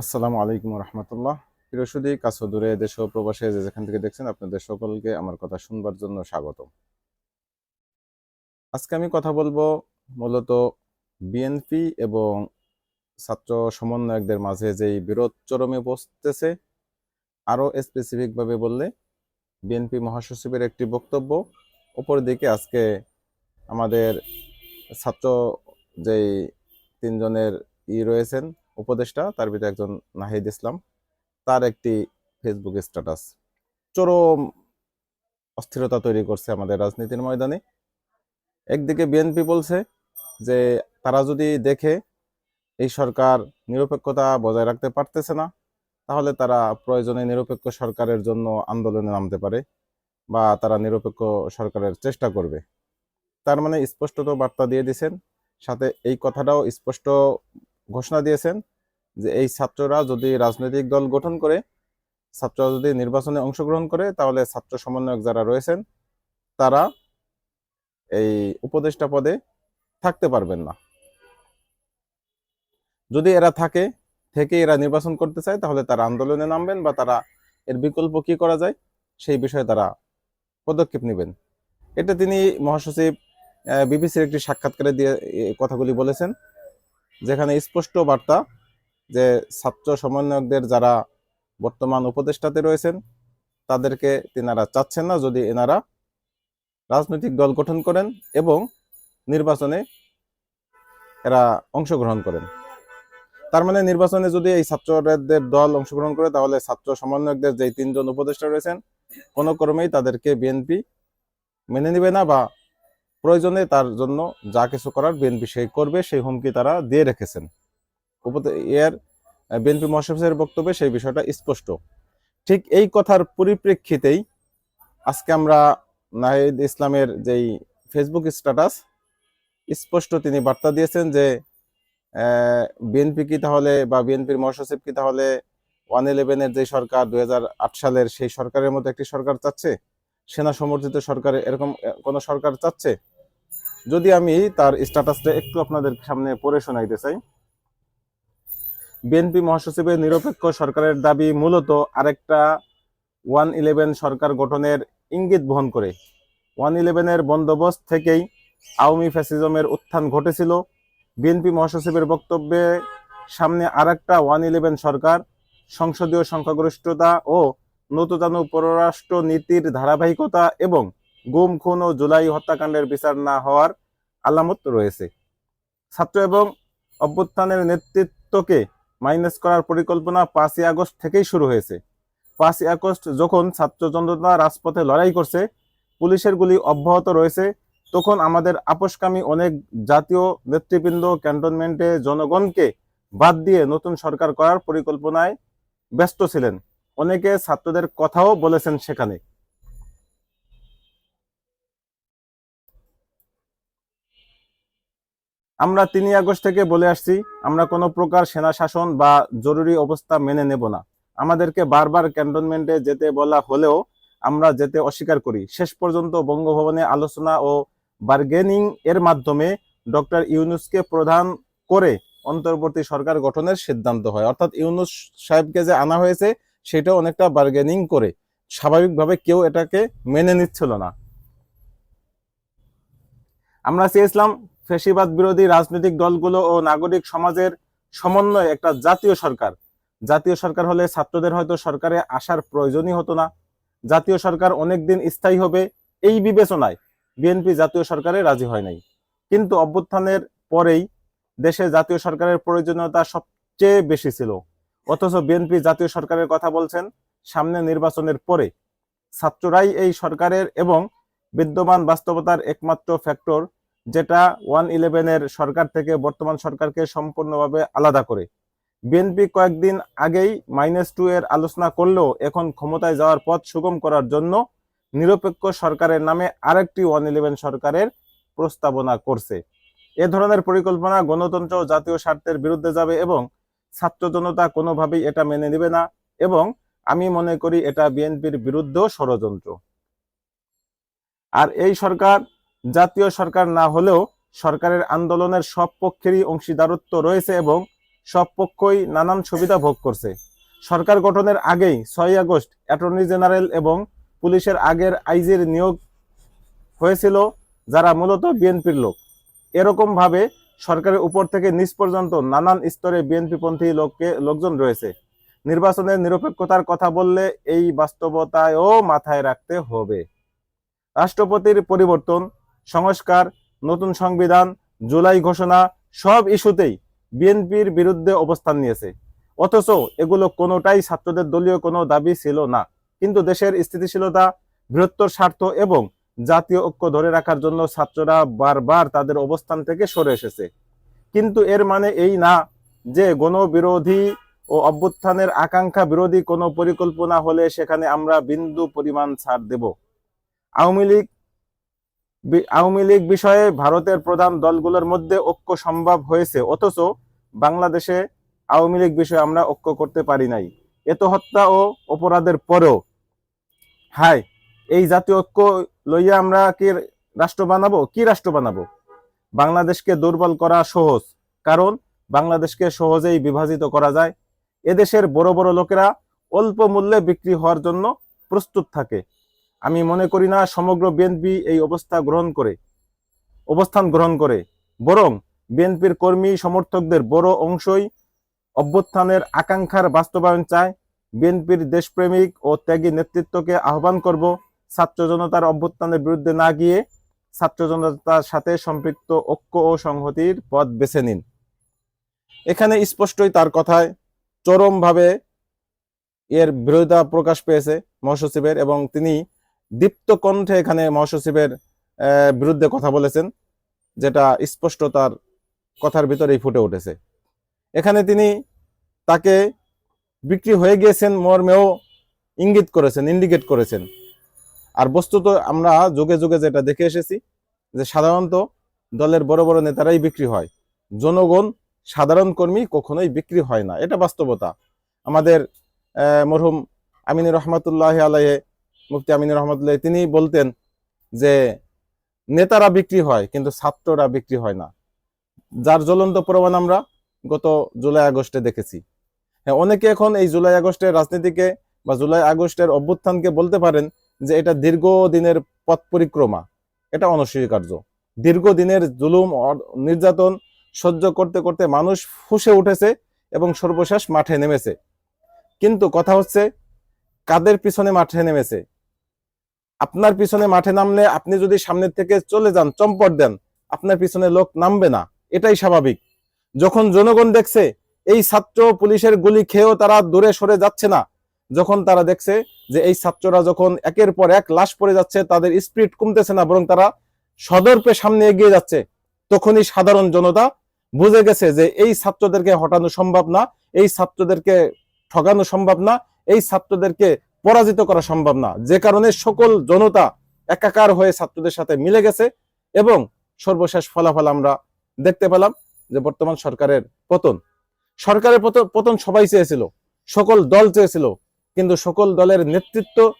আসসালামু আলাইকুম রহমতুল্লাহ। প্রিয়সুদী কাছে দূরে দেশ প্রবাসে যে যেখান থেকে দেখছেন আপনাদের সকলকে আমার কথা শুনবার জন্য স্বাগত আজকে আমি কথা বলব মূলত বিএনপি এবং ছাত্র সমন্বয়কদের মাঝে যেই বিরোধ চরমে বসতেছে, আরও স্পেসিফিকভাবে বললে বিএনপি মহাসচিবের একটি বক্তব্য। ওপর দিকে আজকে আমাদের ছাত্র যেই তিনজনের ই রয়েছেন উপদেষ্টা, তার ভিতরে একজন নাহিদ ইসলাম। তার একটি ফেসবুক স্ট্যাটাস চরম অস্থিরতা তৈরি করছে আমাদের রাজনীতির ময়দানে। একদিকে বিএনপি বলছে যে, তারা যদি দেখে এই সরকার নিরপেক্ষতা বজায় রাখতে পারতেছে না, তাহলে তারা প্রয়োজনে নিরপেক্ষ সরকারের জন্য আন্দোলনে নামতে পারে বা তারা নিরপেক্ষ সরকারের চেষ্টা করবে। তার মানে স্পষ্টত বার্তা দিয়ে দিয়েছেন। সাথে এই কথাটাও স্পষ্ট ঘোষণা দিয়েছেন যে এই ছাত্ররা যদি রাজনৈতিক দল গঠন করে, ছাত্ররা যদি নির্বাচনে অংশগ্রহণ করে, তাহলে ছাত্র সমন্বয়ক যারা রয়েছেন, তারা এই উপদেষ্টা পদে থাকতে পারবেন না। যদি এরা থাকে, থেকে এরা নির্বাচন করতে চায়, তাহলে তারা আন্দোলনে নামবেন বা তারা এর বিকল্প কি করা যায়, সেই বিষয়ে তারা পদক্ষেপ নেবেন। এটা তিনি মহাসচিব বিবিসির একটি সাক্ষাৎকারে দিয়ে কথাগুলি বলেছেন, যেখানে স্পষ্ট বার্তা যে ছাত্র সমন্বয়কদের যারা বর্তমান উপদেষ্টাতে রয়েছেন, তাদেরকে তিনারা চাচ্ছেন না যদি এনারা রাজনৈতিক দল গঠন করেন এবং নির্বাচনে এরা অংশগ্রহণ করেন। তার মানে নির্বাচনে যদি এই ছাত্রদের দল অংশগ্রহণ করে, তাহলে ছাত্র সমন্বয়কদের যে তিনজন উপদেষ্টা রয়েছেন, কোনো ক্রমেই তাদেরকে বিএনপি মেনে নেবে না বা প্রয়োজনে তার জন্য যা কিছু করার বিএনপি সেই করবে, সেই হুমকি তারা দিয়ে রেখেছেন। এর বিএনপি মহাসচিবের বক্তব্যে সেই বিষয়টা স্পষ্ট। ঠিক এই কথার পরিপ্রেক্ষিতেই আজকে আমরা নাহিদ ইসলামের যেই ফেসবুক স্ট্যাটাস স্পষ্ট তিনি বার্তা দিয়েছেন যে বিএনপি কি তাহলে বা বিএনপির মহাসচিব কি তাহলে ওয়ান ইলেভেনের যে সরকার, দুই হাজার আট সালের সেই সরকারের মতো একটি সরকার চাচ্ছে? সেনা সমর্থিত সরকার এরকম কোন সরকার চাচ্ছে? যদি আমি তার স্ট্যাটাসটা একটু আপনাদের সামনে পড়ে শোনাইতে চাই বিএনপি মহাসচিবের নিরপেক্ষ সরকারের দাবি মূলত আরেকটা ওয়ান ইলেভেন সরকার গঠনের ইঙ্গিত বহন করে। ওয়ান ইলেভেনের বন্দোবস্ত থেকেই আওয়ামী ফ্যাসিজমের উত্থান ঘটেছিল। বিএনপি মহাসচিবের বক্তব্যে সামনে আরেকটা ওয়ান ইলেভেন সরকার, সংসদীয় সংখ্যাগরিষ্ঠতা ও নতুদানু পররাষ্ট্র নীতির ধারাবাহিকতা এবং গুম, খুন ও জুলাই হত্যাকাণ্ডের বিচার না হওয়ার আলামত রয়েছে। ছাত্র এবং অভ্যুত্থানের নেতৃত্বকে মাইনাস করার পরিকল্পনা পাঁচই আগস্ট থেকেই শুরু হয়েছে। পাঁচই আগস্ট যখন ছাত্র জনতা রাজপথে লড়াই করছে, পুলিশের গুলি অব্যাহত রয়েছে, তখন আমাদের আপোষকামী অনেক জাতীয় নেতৃবৃন্দ ক্যান্টনমেন্টে জনগণকে বাদ দিয়ে নতুন সরকার করার পরিকল্পনায় ব্যস্ত ছিলেন। অনেকে ছাত্রদের কথাও বলেছেন সেখানে। আমরা তিন আগস্ট থেকে বলে আসছি, আমরা কোনো প্রকার সেনা শাসন বা জরুরি অবস্থা মেনে নেব না। আমাদেরকে বারবার ক্যান্টনমেন্টে যেতে বলা হলেও আমরা যেতে অস্বীকার করি। শেষ পর্যন্ত বঙ্গভবনে আলোচনা ও বার্গেনিং এর মাধ্যমে ডক্টর ইউনুসকে প্রধান করে অন্তর্বর্তী সরকার গঠনের সিদ্ধান্ত হয়। অর্থাৎ ইউনুস সাহেবকে যে আনা হয়েছে সেটা অনেকটা বার্গেনিং করে। স্বাভাবিকভাবে কেউ এটাকে মেনে নিচ্ছিল না। আমরা চেয়েছিলাম ফেসিবাদ বিরোধী রাজনৈতিক দলগুলো ও নাগরিক সমাজের সমন্বয়ে একটা জাতীয় সরকার। জাতীয় সরকার হলে ছাত্রদের হয়তো সরকারে আসার প্রয়োজনই হতো না। জাতীয় সরকার অনেকদিন স্থায়ী হবে এই বিবেচনায় বিএনপি জাতীয় সরকারে রাজি হয় নাই। কিন্তু অভ্যুত্থানের পরেই দেশে জাতীয় সরকারের প্রয়োজনীয়তা সবচেয়ে বেশি ছিল। অথচ বিএনপি জাতীয় সরকারের কথা বলছেন, সামনে নির্বাচনের পরে। ছাত্ররাই এই সরকারের এবং বিদ্যমান বাস্তবতার একমাত্র ফ্যাক্টর যেটা ওয়ান ইলেভেনের সরকার থেকে বর্তমান সরকারকে সম্পূর্ণভাবে আলাদা করে। বিএনপি কয়েকদিন আগেই মাইনাস টু এর আলোচনা করলেও এখন ক্ষমতায় যাওয়ার পথ সুগম করার জন্য নিরপেক্ষ সরকারের নামে আরেকটি ওয়ান ইলেভেন সরকারের প্রস্তাবনা করছে। এ ধরনের পরিকল্পনা গণতন্ত্র ও জাতীয় স্বার্থের বিরুদ্ধে যাবে এবং ছাত্র জনতা কোনোভাবেই এটা মেনে নেবে না এবং আমি মনে করি এটা বিএনপির বিরুদ্ধেও ষড়যন্ত্র। আর এই সরকার জাতীয় সরকার না হলেও সরকারের আন্দোলনের সব পক্ষেরই অংশীদারত্ব রয়েছে এবং সব পক্ষই নানান সুবিধা ভোগ করছে। সরকার গঠনের আগেই ছয় আগস্ট অ্যাটর্নি জেনারেল এবং পুলিশের আগের আইজির নিয়োগ হয়েছিল, যারা মূলত বিএনপির লোক। এরকম ভাবে সরকারের উপর থেকে নিচ পর্যন্ত নানান স্তরে বিএনপিপন্থী লোককে, লোকজন রয়েছে। নির্বাচনের নিরপেক্ষতার কথা বললে এই বাস্তবতায়ও মাথায় রাখতে হবে। রাষ্ট্রপতির পরিবর্তন সংস্কার, নতুন সংবিধান, জুলাই ঘোষণা, সব ইস্যুতেই বিএনপির বিরুদ্ধে অবস্থান নিয়েছে। অথচ এগুলো কোনোটাই ছাত্রদের দলীয় কোনো দাবি ছিল না। কিন্তু দেশের স্থিতিশীলতা, বৃহত্তর স্বার্থ এবং জাতীয় ঐক্য ধরে রাখার জন্য ছাত্ররা বারবার তাদের অবস্থান থেকে সরে এসেছে। কিন্তু এর মানে এই না যে গণবিরোধী ও অভ্যুত্থানের আকাঙ্ক্ষা বিরোধী কোনো পরিকল্পনা হলে সেখানে আমরা বিন্দু পরিমাণ ছাড় দেব। আওয়ামী লীগ আওয়ামী লীগ বিষয়ে ভারতের প্রধান দলগুলোর মধ্যে ঐক্য সম্ভব হয়েছে। অথচ বাংলাদেশে আওয়ামী লীগ বিষয়ে আমরা ঐক্য করতে পারি নাই। এত হত্যা ও অপরাধের পরেও, হাই, এই জাতীয় ঐক্য লইয়া আমরা কি রাষ্ট্র বানাবো? কি রাষ্ট্র বানাবো? বাংলাদেশকে দুর্বল করা সহজ, কারণ বাংলাদেশকে সহজেই বিভাজিত করা যায়। এদেশের বড় বড় লোকেরা অল্প মূল্যে বিক্রি হওয়ার জন্য প্রস্তুত থাকে। আমি মনে করি না সমগ্র বিএনপি এই অবস্থা গ্রহণ করে, অবস্থান গ্রহণ করে। বরং বিএনপির কর্মী সমর্থকদের বড় অংশই অভ্যুত্থানের আকাঙ্ক্ষার বাস্তবায়ন চায়। বিএনপির দেশপ্রেমিক ও ত্যাগী নেতৃত্বকে আহ্বান করব ছাত্র জনতার অভ্যুত্থানের বিরুদ্ধে না গিয়ে ছাত্র জনতার সাথে সম্পৃক্ত ঐক্য ও সংহতির পথ বেছে নিন। এখানে স্পষ্টই তার কথায় চরমভাবে এর বিরোধিতা প্রকাশ পেয়েছে মহাসচিবের এবং তিনি দীপ্ত কণ্ঠে এখানে মহাসচিবের বিরুদ্ধে কথা বলেছেন, যেটা স্পষ্ট তার কথার ভিতরেই ফুটে উঠেছে। এখানে তিনি তাকে বিক্রি হয়ে গিয়েছেন, মর্মেও ইঙ্গিত করেছেন, ইন্ডিকেট করেছেন। আর বস্তুত আমরা যুগে যুগে যেটা দেখে এসেছি, যে সাধারণত দলের বড় বড় নেতারাই বিক্রি হয়। জনগণ, সাধারণ কর্মী কখনোই বিক্রি হয় না। এটা বাস্তবতা। আমাদের মরহুম আমিনুর রহমতুল্লাহ আলাইহে মুফতি আমিনুর রহমতুল্লাহ, তিনি বলতেন যে, নেতারা বিক্রি হয়, কিন্তু ছাত্ররা বিক্রি হয় না। যার জ্বলন্ত প্রমাণ আমরা গত জুলাই আগস্টে দেখেছি। হ্যাঁ অনেকে এখন এই জুলাই আগস্টের রাজনীতিকে বা জুলাই আগস্টের অভ্যুত্থানকে বলতে পারেন যে, এটা দীর্ঘদিনের পথ পরিক্রমা, এটা অনস্বীকার্য। দীর্ঘদিনের জুলুম নির্যাতন সহ্য করতে করতে মানুষ ফুসে উঠেছে এবং সর্বশেষ মাঠে নেমেছে। কিন্তু কথা হচ্ছে, কাদের পিছনে মাঠে নেমেছে? আপনার পিছনে মাঠে নামলে আপনি যদি সামনের থেকে চলে যান, চম্পট দেন, আপনার পিছনে লোক নামবে না। এটাই স্বাভাবিক। যখন জনগণ দেখছে, এই ছাত্র পুলিশের গুলি খেয়েও তারা দূরে সরে যাচ্ছে না, যখন তারা দেখছে যে এই ছাত্ররা যখন একের পর এক লাশ পড়ে যাচ্ছে, তাদের স্পিড কমতেছে না, বরং তারা সদর্পে সামনে এগিয়ে যাচ্ছে, তখনই সাধারণ জনতা বুঝে গেছে যে এই ছাত্রদেরকে হটানো সম্ভব না, এই ছাত্রদেরকে ঠগানো সম্ভব না, এই ছাত্রদেরকে পরাজিত করা সম্ভব না। যে কারণে সকল জনতা একাকার হয়ে ছাত্রদের সাথে মিলে গেছে এবং সর্বশেষ ফলাফল আমরা দেখতে পেলাম যে বর্তমান সরকারের পতন। সরকারের পত- পতন সবাই চেয়েছিল, সকল দল চেয়েছিল, কিন্তু সকল দলের নেতৃত্ব,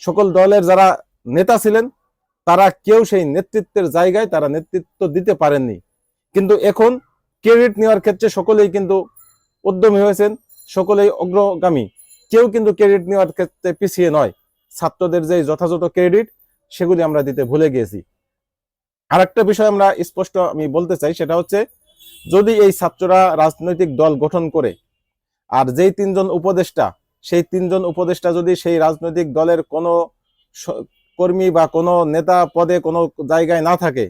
সকল দলের যারা নেতা ছিলেন, তারা কেউ সেই নেতৃত্বের জায়গায় তারা নেতৃত্ব দিতে পারেননি। কিন্তু এখন ক্রেডিট নেওয়ার ক্ষেত্রে সকলেই কিন্তু উদ্যমী হয়েছেন, সকলেই অগ্রগামী। কেউ কিন্তু ক্রেডিট নেওয়ার ক্ষেত্রে পিছিয়ে নয়। ছাত্রদের যে যথাযথ ক্রেডিট সেগুলি আমরা দিতে ভুলে গিয়েছি। আর একটা বিষয় আমরা স্পষ্ট আমি বলতে চাই, সেটা হচ্ছে যদি এই ছাত্ররা রাজনৈতিক দল গঠন করে, আর যেই তিনজন উপদেষ্টা, সেই তিনজন উপদেষ্টা যদি সেই রাজনৈতিক দলের কোনো কর্মী বা কোনো নেতা পদে কোনো জায়গায় না থাকে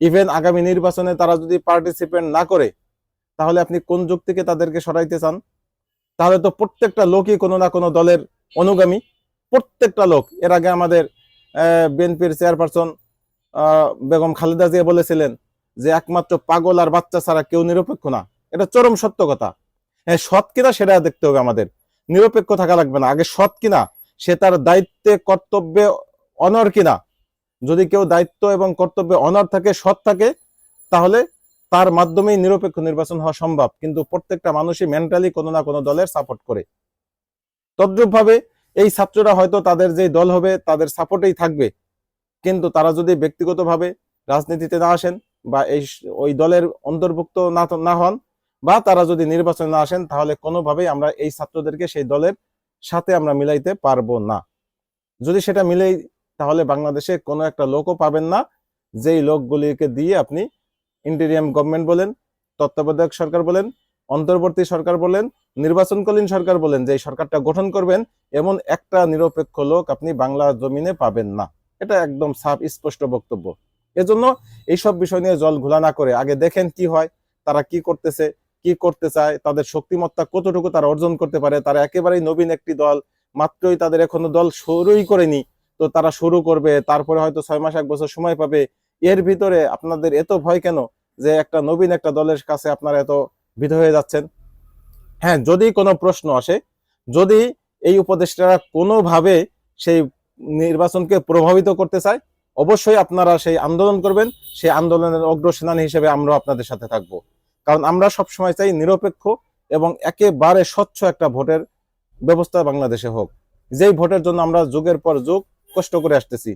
ইভেন আগামী নির্বাচনে তারা যদি পার্টিসিপেট না করে, তাহলে আপনি কোন যুক্তিকে তাদেরকে সরাইতে চান? তাহলে তো প্রত্যেকটা লোকই কোনো না কোনো দলের অনুগামী। প্রত্যেকটা লোক। এর আগে আমাদের বিএনপির চেয়ারপারসন বেগম খালেদা জিয়া বলেছিলেন যে একমাত্র পাগল আর বাচ্চা ছাড়া কেউ নিরপেক্ষ না। এটা চরম সত্য কথা। হ্যাঁ সৎ কিনা সেটা দেখতে হবে আমাদের। নিরপেক্ষ থাকা লাগবে না। আগে সৎ কিনা, সে তার দায়িত্বে, কর্তব্যে অনর কিনা। যদি কেউ দায়িত্ব এবং কর্তব্যে অনর থাকে, সৎ থাকে, তাহলে তার মাধ্যমেই নিরপেক্ষ নির্বাচন হওয়া সম্ভব। কিন্তু প্রত্যেকটা মানুষই মেন্টালি কোনো না কোনো দলের সাপোর্ট করে। তদ্রুপ ভাবে এই ছাত্ররা হয়তো তাদের যে দল হবে, তাদের সাপোর্টেই থাকবে। কিন্তু তারা যদি ব্যক্তিগতভাবে রাজনীতিতে না আসেন বা এই ওই দলের অন্তর্ভুক্ত না না হন বা তারা যদি নির্বাচনে না আসেন, তাহলে কোনোভাবেই আমরা এই ছাত্রদেরকে সেই দলের সাথে আমরা মিলাইতে পারব না। যদি সেটা মিলেই, তাহলে বাংলাদেশে কোনো একটা লোকও পাবেন না। যেই লোকগুলিকে দিয়ে আপনি ইন্টেরিয়াম গভর্নমেন্ট বলেন, তত্ত্বাবধায়ক সরকার বলেন, অন্তর্বর্তী সরকার বলেন, নির্বাচনকালীন সরকার বলেন, যে সরকারটা গঠন করবেন, এমন একটা নিরপেক্ষ লোক আপনি বাংলা জমিনে পাবেন না। এটা একদম সাফ, স্পষ্ট বক্তব্য। এজন্য এইসব বিষয় নিয়ে জল ঘোলা না করে আগে দেখেন কি হয়, তারা কি করতেছে, কি করতে চায়, তাদের শক্তিমত্তা কতটুকু তারা অর্জন করতে পারে, তারা একেবারেই নবীন একটি দল, মাত্রই তাদের এখনও দল শুরুই করেনি। তো তারা শুরু করবে, তারপরে হয়তো ছয় মাস, এক বছর সময় পাবে এর ভিতরে আপনাদের এত ভয় কেন যে একটা নবীন একটা দলের কাছে আপনারা এত ভীত হয়ে যাচ্ছেন? হ্যাঁ যদি কোনো প্রশ্ন আসে, যদি এই উপদেষ্টারা কোনোভাবে সেই নির্বাচনকে প্রভাবিত করতে চায়, অবশ্যই আপনারা সেই আন্দোলন করবেন। সেই আন্দোলনের অগ্রসেনানী হিসেবে আমরা আপনাদের সাথে থাকব। কারণ আমরা সবসময় চাই নিরপেক্ষ এবং একেবারে স্বচ্ছ একটা ভোটের ব্যবস্থা বাংলাদেশে হোক। যেই ভোটের জন্য আমরা যুগের পর যুগ কষ্ট করে আসতেছি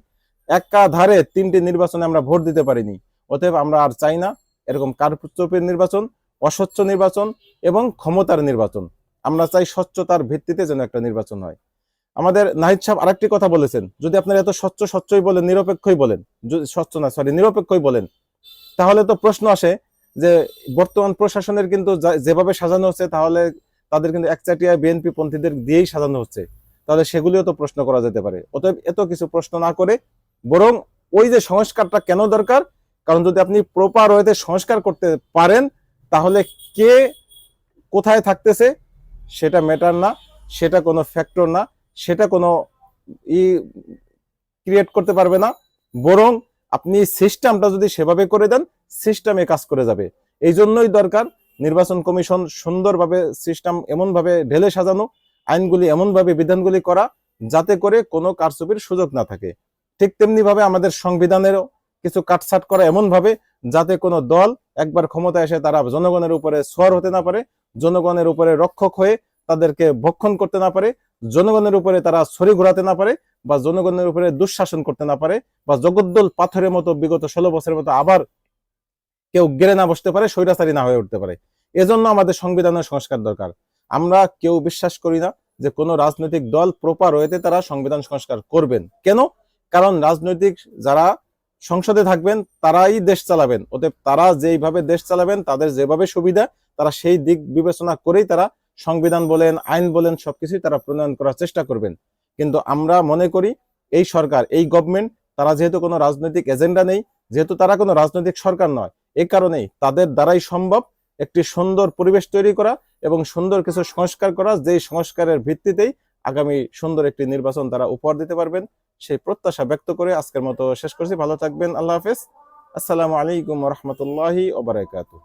একাধারে তিনটি নির্বাচনে আমরা ভোট দিতে পারিনি। অতএব আমরা আর চাই না এরকম কারচুপির নির্বাচন, অস্বচ্ছ নির্বাচন এবং ক্ষমতার নির্বাচন। আমরা চাই স্বচ্ছতার ভিত্তিতে যেন একটা নির্বাচন হয়। আমাদের নাহিদ সাহেব আরেকটি কথা বলেছেন, যদি আপনারা এত স্বচ্ছ স্বচ্ছই বলেন, নিরপেক্ষই বলেন, যদি স্বচ্ছ না সরি নিরপেক্ষই বলেন, তাহলে তো প্রশ্ন আসে যে বর্তমান প্রশাসনের কিন্তু যেভাবে সাজানো হচ্ছে, তাহলে তাদের কিন্তু একচাটিয়া বিএনপি পন্থীদের দিয়েই সাজানো হচ্ছে। তাহলে সেগুলিও তো প্রশ্ন করা যেতে পারে। অতএব এত কিছু প্রশ্ন না করে বরং ওই যে সংস্কারটা কেন দরকার? কারণ যদি আপনি প্রপার ওয়েতে সংস্কার করতে পারেন, তাহলে কে কোথায় থাকতেছে সেটা ম্যাটার না, সেটা কোনো ফ্যাক্টর না, সেটা কোনো ই ক্রিয়েট করতে পারবে না। বরং আপনি সিস্টেমটা যদি সেভাবে করে দেন সিস্টেমে কাজ করে যাবে। এই জন্যই দরকার নির্বাচন কমিশন সুন্দরভাবে সিস্টেম এমনভাবে ঢেলে সাজানো, আইনগুলি এমনভাবে বিধানগুলি করা, যাতে করে কোনো কারচুপির সুযোগ না থাকে। ঠিক তেমনি ভাবে আমাদের সংবিধানেরও কিছু কাটছাট করা এমন ভাবে যাতে কোনো দল একবার ক্ষমতা এসে তারা জনগণের উপরে সোয়ার হতে না পারে, জনগণের উপরে রক্ষক হয়ে তাদেরকে ভক্ষণ করতে না পারে, জনগণের উপরে তারা ছড়ি ঘোরাতে না পারে বা জনগণের উপরে দুঃশাসন করতে না পারে বা জগদ্দল পাথরের মতো বিগত ষোলো বছরের মতো আবার কেউ গেড়ে না বসতে পারে, স্বৈরাচারী না হয়ে উঠতে পারে। এজন্য আমাদের সংবিধানের সংস্কার দরকার। আমরা কেউ বিশ্বাস করি না যে কোনো রাজনৈতিক দল প্রপার ওয়েতে তারা সংবিধান সংস্কার করবেন। কেন? কারণ রাজনৈতিক যারা সংসদে থাকবেন, তারাই দেশ চালাবেন। অতএব তারা যেইভাবে দেশ চালাবেন, তাদের যেভাবে সুবিধা, তারা সেই দিক বিবেচনা করেই তারা সংবিধান বলেন, আইন বলেন, সবকিছুই তারা প্রণয়ন করার চেষ্টা করবেন। কিন্তু আমরা মনে করি, এই সরকার, এই গভর্নমেন্ট তারা যেহেতু কোনো রাজনৈতিক এজেন্ডা নেই, যেহেতু তারা কোনো রাজনৈতিক সরকার নয় এই কারণেই তাদের দ্বারাই সম্ভব একটি সুন্দর পরিবেশ তৈরি করা এবং সুন্দর কিছু সংস্কার করা, যেই সংস্কারের ভিত্তিতেই আগামী সুন্দর একটি নির্বাচন তারা উপহার দিতে পারবেন। সেই প্রত্যাশা ব্যক্ত করে আজকের মতো শেষ করছি। ভালো থাকবেন। আল্লাহ হাফেজ। আসসালামু আলাইকুম রহমতুল্লাহি ওবরাকাতুহ